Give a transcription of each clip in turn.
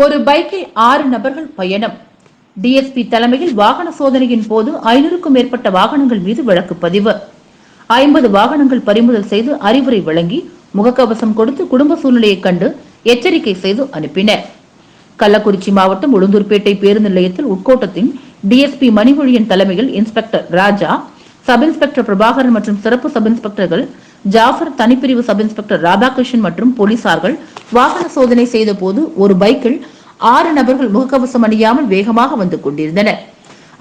ஒரு பைக்கில் ஆறு நபர்கள் பயணம். டிஎஸ்பி தலைமையில் வாகன சோதனையின் போது ஐநூறுக்கும் மேற்பட்ட வாகனங்கள் மீது வழக்கு பதிவு. ஐம்பது வாகனங்கள் பறிமுதல் செய்து அறிவுரை வழங்கி முகக்கவசம் கொடுத்து குடும்ப சூழ்நிலையை கண்டு எச்சரிக்கை செய்து அனுப்பினர். கள்ளக்குறிச்சி மாவட்டம் உளுந்தூர்பேட்டை பேருந்து நிலையத்தில் உட்கோட்டத்தின் டிஎஸ்பி மணிமொழியின் தலைமையில் inspector Raja sub inspector Prabhakaran மற்றும் சிறப்பு சப் இன்ஸ்பெக்டர்கள் ஜாஃபர் தனிப்பிரிவு சப் இன்ஸ்பெக்டர் ராதாகிருஷ்ணன் மற்றும் போலீசார்கள் வாகன சோதனை செய்த போது ஒரு பைக்கில் ஆறு நபர்கள் முகக்கவசம் அணியாமல் வேகமாக வந்து கொண்டிருந்தனர்.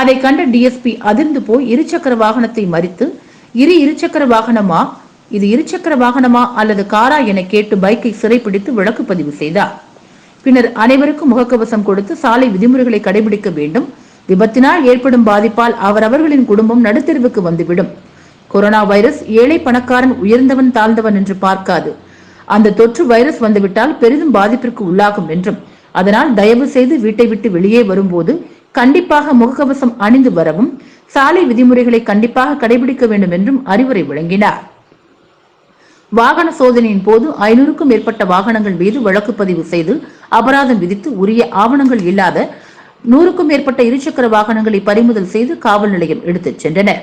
அதை கண்ட டிஎஸ்பி அதிர்ந்து போய் இருசக்கர வாகனத்தை மறித்து இரு இருசக்கர வாகனமா இது இருசக்கர வாகனமா அல்லது காரா என கேட்டு பைக்கை சிறைப்பிடித்து விளக்கு பதிவு செய்தார். பின்னர் அனைவருக்கும் முகக்கவசம் கொடுத்து சாலை விதிமுறைகளை கடைபிடிக்க வேண்டும். விபத்தினால் ஏற்படும் பாதிப்பால் அவரவர்களின் குடும்பம் நடுத்தெருவுக்கு வந்துவிடும். கொரோனா வைரஸ் ஏழை பணக்காரன் உயர்ந்தவன் தாழ்ந்தவன் என்று பார்க்காது. அந்த தொற்று வைரஸ் வந்துவிட்டால் பெரிதும் பாதிப்பிற்கு உள்ளாகும் என்றும் அதனால் தயவு செய்து வீட்டை விட்டு வெளியே வரும்போது கண்டிப்பாக முகக்கவசம் அணிந்து வரவும் சாலை விதிமுறைகளை கண்டிப்பாக கடைபிடிக்க வேண்டும் என்றும் அறிவுரை வழங்கினார். வாகன சோதனையின் போது ஐநூறுக்கும் மேற்பட்ட வாகனங்கள் மீது வழக்கு பதிவு செய்து அபராதம் விதித்து உரிய ஆவணங்கள் இல்லாத நூறுக்கும் மேற்பட்ட இருசக்கர வாகனங்களை பறிமுதல் செய்து காவல் நிலையம் எடுத்துச் சென்றனர்.